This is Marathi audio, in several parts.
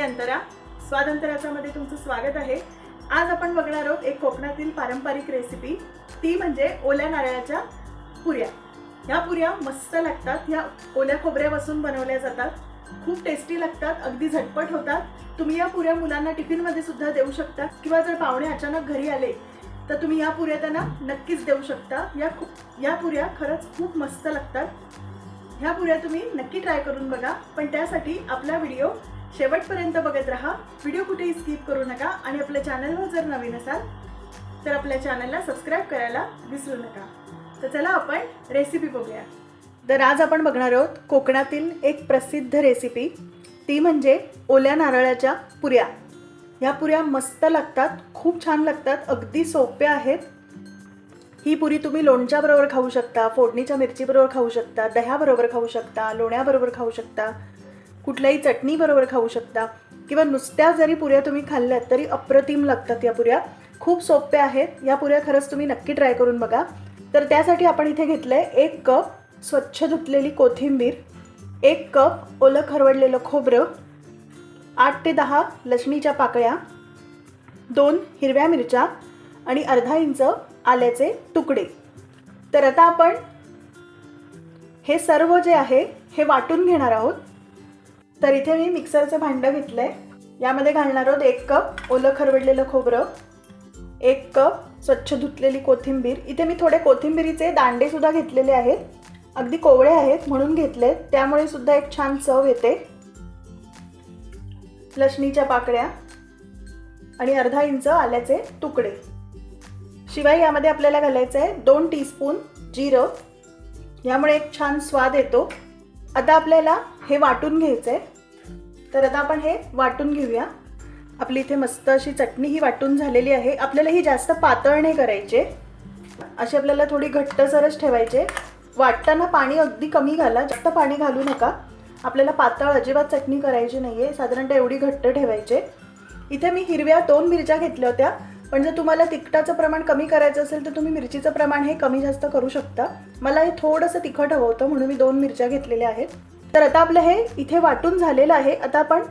मी अंतरा. स्वातंत्र्याच्यामध्ये तुमचं स्वागत आहे. आज आपण बघणार आहोत एक कोकणातील पारंपरिक रेसिपी ती म्हणजे ओल्या नारळाच्या पुऱ्या. ह्या पुऱ्या मस्त लागतात. ह्या ओल्या खोबऱ्यापासून बनवल्या जातात. खूप टेस्टी लागतात. अगदी झटपट होतात. तुम्ही या पुऱ्या मुलांना टिफिनमध्ये सुद्धा देऊ शकता. किंवा जर पाहुणे अचानक घरी आले तर तुम्ही या पुऱ्या त्यांना नक्कीच देऊ शकता. या खूप या पुऱ्या खरंच खूप मस्त लागतात. ह्या पुऱ्या तुम्ही नक्की ट्राय करून बघा. पण त्यासाठी आपला व्हिडिओ शेवटपर्यंत बघत राहा. व्हिडिओ कुठेही स्किप करू नका आणि आपल्या चॅनलवर जर नवीन असाल तर आपल्या चॅनलला सबस्क्राईब करायला विसरू नका. तर चला आपण रेसिपी बघूया. तर आज आपण बघणार आहोत कोकणातील एक प्रसिद्ध रेसिपी ती म्हणजे ओल्या नारळाच्या पुऱ्या. ह्या पुऱ्या मस्त लागतात खूप छान लागतात अगदी सोप्या आहेत. ही पुरी तुम्ही लोणच्याबरोबर खाऊ शकता फोडणीच्या मिरचीबरोबर खाऊ शकता दह्याबरोबर खाऊ शकता लोण्याबरोबर खाऊ शकता. कुठल्याही चटणीबरोबर खाऊ शकता. किंवा नुसत्या जरी पुऱ्या तुम्ही खाल्ल्यात तरी अप्रतिम लागतात या पुऱ्या. खूप सोप्या आहेत. या पुऱ्या खरंच तुम्ही नक्की ट्राय करून बघा. तर त्यासाठी आपण इथे घेतलं आहे एक कप स्वच्छ धुतलेली कोथिंबीर एक कप ओलं खरवडलेलं खोबरं आठ ते दहा लसणीच्या पाकळ्या दोन हिरव्या मिरच्या आणि अर्धा इंच आल्याचे तुकडे. तर आता आपण हे सर्व जे आहे हे वाटून घेणार आहोत. तर इथे मी मिक्सरचं भांडं घेतलं आहे यामध्ये घालणार आहोत एक कप ओलं खरवडलेलं खोबरं एक कप स्वच्छ धुतलेली कोथिंबीर. इथे मी थोडे कोथिंबिरीचे दांडेसुद्धा घेतलेले आहेत. अगदी कोवळे आहेत म्हणून घेतले त्यामुळे सुद्धा एक छान चव येते. लसणीच्या पाकळ्या आणि अर्धा इंच आल्याचे तुकडे. शिवाय यामध्ये आपल्याला घालायचं आहे दोन टीस्पून जिरं. यामुळे एक छान स्वाद येतो. आता आपल्याला हे वाटून घ्यायचं आहे तर आता आपण हे वाटून घेऊया. आपली इथे मस्त अशी चटणी ही वाटून झालेली आहे. आपल्याला ही जास्त पातळ नाही करायचे. अशी आपल्याला थोडी घट्टसरच ठेवायचे. वाटताना पाणी अगदी कमी घाला. जास्त पाणी घालू नका. आपल्याला पातळ अजिबात चटणी करायची नाही आहे साधारणतः एवढी घट्ट ठेवायचे. इथे मी हिरव्या दोन मिरच्या घेतल्या होत्या. पण जर तुम्हाला तिखटाचं प्रमाण कमी करायचं असेल तर तुम्ही मिरचीचं प्रमाण हे कमी जास्त करू शकता. मला हे थोडंसं तिखट हवं होतं म्हणून मी दोन मिरच्या घेतलेल्या आहेत. तर आता आपलं हे इथे वाटून झालेलं आहे. आता आपण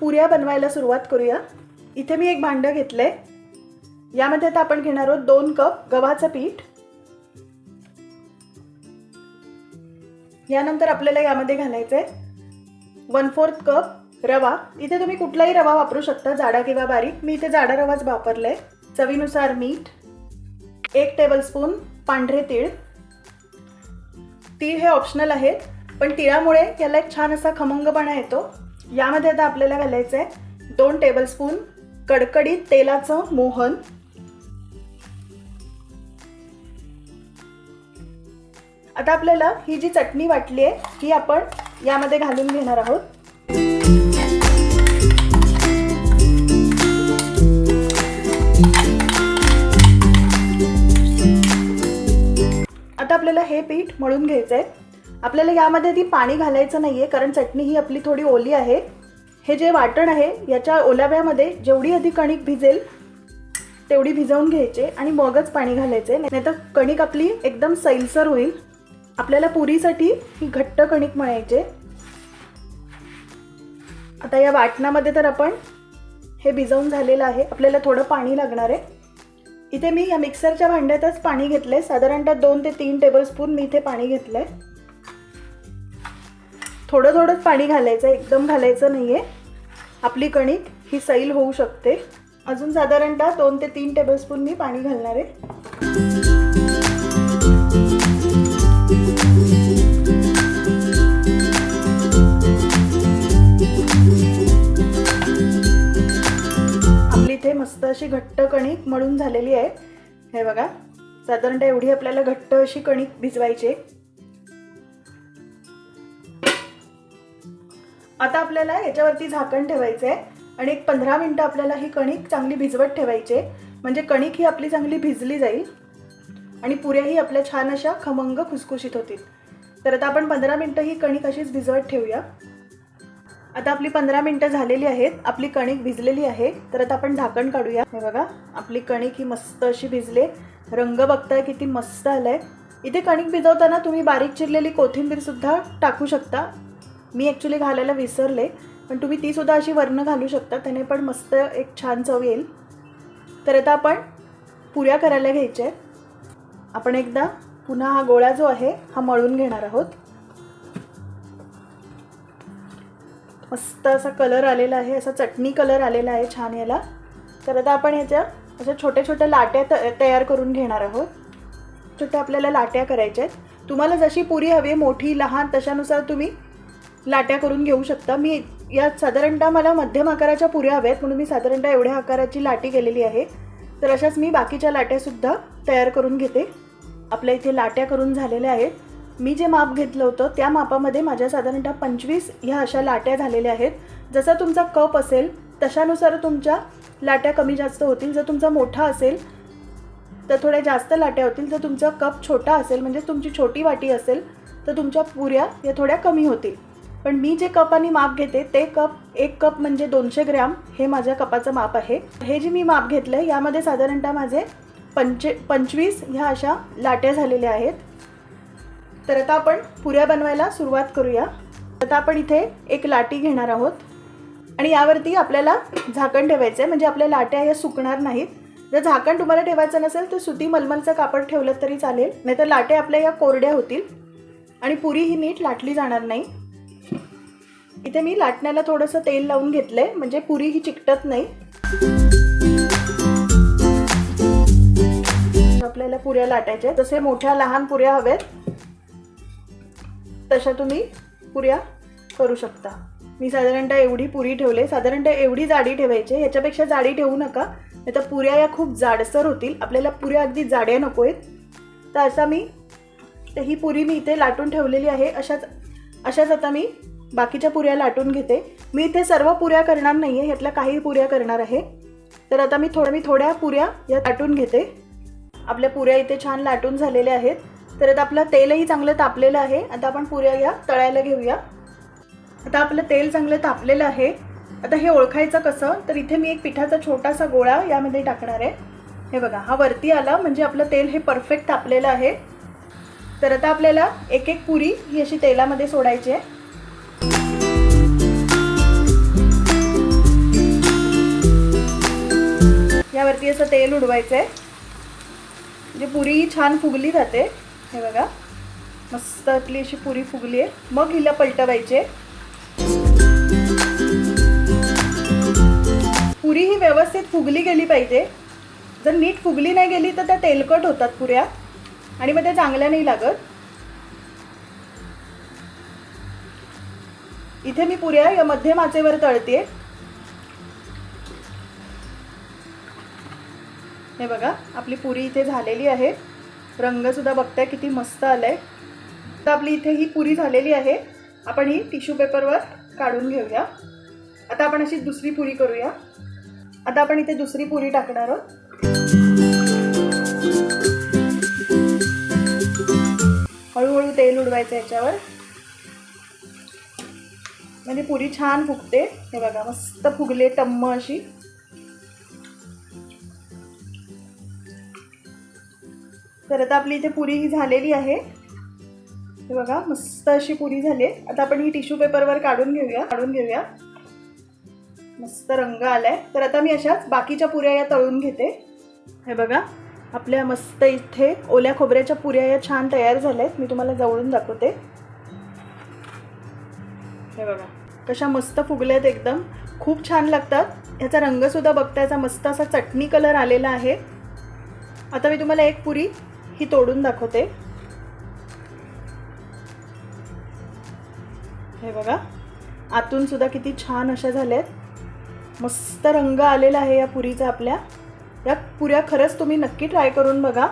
पुऱ्या बनवायला सुरुवात करूया. इथे मी एक भांडं घेतलं आहे यामध्ये आता आपण घेणार आहोत दोन कप गव्हाचं पीठ. यानंतर आपल्याला यामध्ये घालायचं आहे वन फोर्थ कप रवा. इथे तुम्ही कुठलाही रवा वापरू शकता जाडा किंवा बारीक. मी इथे जाडा रवाच वापरलाय. चवीनुसार मीठ एक टेबलस्पून पांढरे तीळ. तीळ हे ऑप्शनल आहेत. पण तिळामुळे याला एक छान असा खमंगपणा येतो. यामध्ये आता आपल्याला घालायचं आहे दोन टेबलस्पून कडकडीत तेलाचं मोहन. आता आपल्याला ही जी चटणी वाटली आहे ही आपण यामध्ये घालून घेणार आहोत. आता आपल्याला हे पीठ मळून घ्यायचं आहे आपल्याला यामध्ये ती पाणी घालायचं नाही आहे कारण चटणी ही आपली थोडी ओली आहे. हे जे वाटण आहे याच्या ओलाव्यामध्ये जेवढी आधी कणिक भिजेल तेवढी भिजवून घ्यायचे आणि मगच पाणी घालायचे. नाही तर कणिक आपली एकदम सैलसर होईल. आपल्याला पुरीसाठी ही घट्ट कणिक मळायचे. आता या वाटणामध्ये तर आपण हे भिजवून झालेलं आहे. आपल्याला थोडं पाणी लागणार आहे. इथे मी या मिक्सरच्या भांड्यातच पाणी घेतलं आहे साधारणतः दोन ते तीन टेबलस्पून मी इथे पाणी घेतलं आहे थोडं थोडंच पाणी घालायचं एकदम घालायचं नाही आहे आपली कणिक ही सैल होऊ शकते. अजून साधारणतः दोन ते तीन टेबलस्पून मी पाणी घालणार आहे. आपली इथे मस्त अशी घट्ट कणिक मळून झालेली आहे. हे बघा साधारणतः एवढी आपल्याला घट्ट अशी कणिक भिजवायची आता आपल्याला याच्यावरती झाकण ठेवायचं आहे आणि एक पंधरा मिनटं आपल्याला ही कणिक चांगली भिजवत ठेवायची आहे. म्हणजे कणिक ही आपली चांगली भिजली जाईल आणि पुऱ्याही आपल्या छान अशा खमंग खुसखुशीत होतील. तर आता आपण पंधरा मिनटं ही कणिक अशीच भिजवत ठेवूया. आता आपली पंधरा मिनटं झालेली आहेत. आपली कणिक भिजलेली आहे. तर आता आपण झाकण काढूया. हे बघा आपली कणिक ही मस्त अशी भिजले रंग बघताय किती मस्त आलाय. इथे कणिक भिजवताना तुम्ही बारीक चिरलेली कोथिंबीर सुद्धा टाकू शकता. मी ॲक्च्युली घालायला विसरले पण तुम्ही ती सुद्धा अशी वर्ण घालू शकता त्याने पण मस्त एक छान चव येईल. तर आता आपण पुऱ्या करायला घ्यायच्या आहेत. आपण एकदा पुन्हा हा गोळा जो आहे हा मळून घेणार आहोत. मस्त असा कलर आलेला आहे असा चटणी कलर आलेला आहे छान याला. तर आता आपण ह्याच्या अशा छोट्या छोट्या लाट्या त तयार करून घेणार आहोत. छोट्या आपल्याला लाट्या करायच्या आहेत. तुम्हाला जशी पुरी हवी मोठी लहान तशानुसार तुम्ही लाट्या करून घेऊ शकता. मी यात साधारणतः मला मध्यम आकाराच्या पुऱ्या हव्या आहेत म्हणून मी साधारणतः एवढ्या आकाराची लाटी केलेली आहे. तर अशाच मी बाकीच्या लाट्यासुद्धा तयार करून घेते. आपल्या इथे लाट्या करून झालेल्या आहेत. मी जे माप घेतलं होतं त्या मापामध्ये माझ्या साधारणतः पंचवीस ह्या अशा लाट्या झालेल्या आहेत. जसा तुमचा कप असेल तशानुसार तुमच्या लाट्या कमी जास्त होतील. जर तुमचा मोठा असेल तर थोड्या जास्त लाट्या होतील. जर तुमचा कप छोटा असेल म्हणजे तुमची छोटी वाटी असेल तर तुमच्या पुऱ्या या थोड्या कमी होतील. पण मी जे कपाने माप घेते ते कप एक कप म्हणजे दोनशे ग्रॅम हे माझ्या कपाचं माप आहे. हे जे मी माप घेतलं आहे यामध्ये साधारणतः माझे पंचे पंचवीस ह्या अशा लाट्या झालेल्या आहेत. तर आता आपण पुऱ्या बनवायला सुरुवात करूया. आता आपण इथे एक लाटी घेणार आहोत. आणि यावरती आपल्याला झाकण ठेवायचं आहे म्हणजे आपल्या लाट्या या सुकणार नाहीत. जर झाकण तुम्हाला ठेवायचं नसेल तर सुती मलमलचं कापड ठेवलं तरी चालेल. नाहीतर लाट्या आपल्या या कोरड्या होतील. आणि पुरी ही नीट लाटली जाणार नाही. इथे मी लाटण्याला थोडंसं तेल लावून घेतलंय म्हणजे पुरी ही चिकटत नाही. आपल्याला पुऱ्या लाटायच्या जसे मोठ्या लहान पुऱ्या हव्यात तशा तुम्ही पुऱ्या करू शकता. मी साधारणतः एवढी पुरी ठेवले. साधारणतः एवढी जाडी ठेवायची ह्याच्यापेक्षा जाडी ठेवू नका. नाही तर पुऱ्या या खूप जाडसर होतील. आपल्याला पुऱ्या अगदी जाड्या नको आहेत. तर असा मी तर ही पुरी मी इथे लाटून ठेवलेली आहे. अशाच अशाच आता मी बाकीच्या पुऱ्या लाटून घेते. मी इथे सर्व पुऱ्या करणार नाही आहे ह्यातल्या काही पुऱ्या करणार आहे. तर आता मी थोडं मी थोड्या पुऱ्या या लाटून घेते. आपल्या पुऱ्या इथे छान लाटून झालेल्या आहेत. तर आता आपलं तेलही चांगलं तापलेलं आहे. आता आपण पुऱ्या या तळायला घेऊया. आता आपलं तेल चांगलं तापलेलं आहे. आता हे ओळखायचं कसं? तर इथे मी एक पिठाचा छोटासा गोळा यामध्ये टाकणार आहे. हे बघा हा वरती आला म्हणजे आपलं तेल हे परफेक्ट तापलेलं आहे. तर आता आपल्याला एक एक पुरी ही अशी तेलामध्ये सोडायची आहे. यावरती असं तेल उडवायचं आहे म्हणजे पुरी ही छान फुगली जाते. हे बघा. मस्त आपली अशी पुरी फुगली आहे. मग हिला पलटवायची. आहे पुरी ही व्यवस्थित फुगली गेली पाहिजे. जर नीट फुगली नाही गेली तर त्या तेलकट होतात पुऱ्या. आणि मग त्या चांगल्या नाही लागत. इथे मी पुऱ्या या मध्यम आचेवर तळते हे बघा आपली पुरी इथे झालेली आहे. रंगसुद्धा बघताय किती मस्त आलाय. तर आपली इथे ही पुरी झालेली आहे. आपण ही टिश्यू पेपरवर काढून घेऊया. आता आपण अशी दुसरी पुरी करूया. आता आपण इथे दुसरी पुरी टाकणार आहोत. हळूहळू तेल उडवायचं याच्यावर. म्हणजे पुरी छान फुगते. हे बघा मस्त फुगले टम्म अशी. तर आता आपली इथे पुरी ही झालेली आहे. हे बघा मस्त अशी पुरी झाली आहे. आता आपण ही टिश्यू पेपरवर काढून घेऊया काढून घेऊया. मस्त रंग आलाय. तर आता मी अशाच बाकीच्या पुऱ्या या तळून घेते. हे बघा आपल्या मस्त इथे ओल्या खोबऱ्याच्या पुऱ्या या छान तयार झाल्या आहेत मी तुम्हाला जवळून दाखवते. हे बघा कशा मस्त फुगल्यात एकदम. खूप छान लागतात. ह्याचा रंगसुद्धा बघता याचा मस्त असा चटणी कलर आलेला आहे. आता मी तुम्हाला एक पुरी ही तोडून दाखवते. हे बघा आतून सुद्धा किती छान अशा झाल्यात. मस्त रंग आलेला आहे या पुरीचा आपल्या. या पुऱ्या खरंच तुम्ही नक्की ट्राय करून बघा.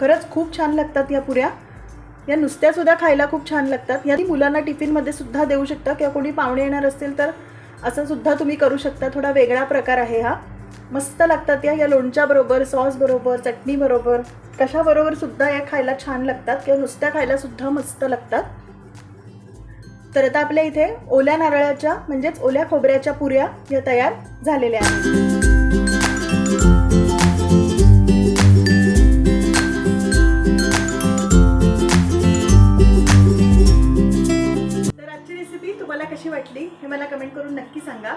खरंच खूप छान लागतात या पुऱ्या. या नुसत्यासुद्धा खायला खूप छान लागतात. या मुलांना टिफिनमध्ये सुद्धा देऊ शकता किंवा कोणी पाहुणे येणार असतील तर असं सुद्धा तुम्ही करू शकता. थोडा वेगळा प्रकार आहे हा. मस्त लागतात या या लोणच्याबरोबर सॉसबरोबर चटणीबरोबर कशाबरोबर सुद्धा या खायला छान लागतात किंवा नुसत्या खायला सुद्धा मस्त लागतात. तर आता आपल्या इथे ओल्या नारळाच्या म्हणजेच ओल्या खोबऱ्याच्या पुऱ्या या तयार झालेल्या आहेत. तर आजची रेसिपी तुम्हाला कशी वाटली हे मला कमेंट करून नक्की सांगा.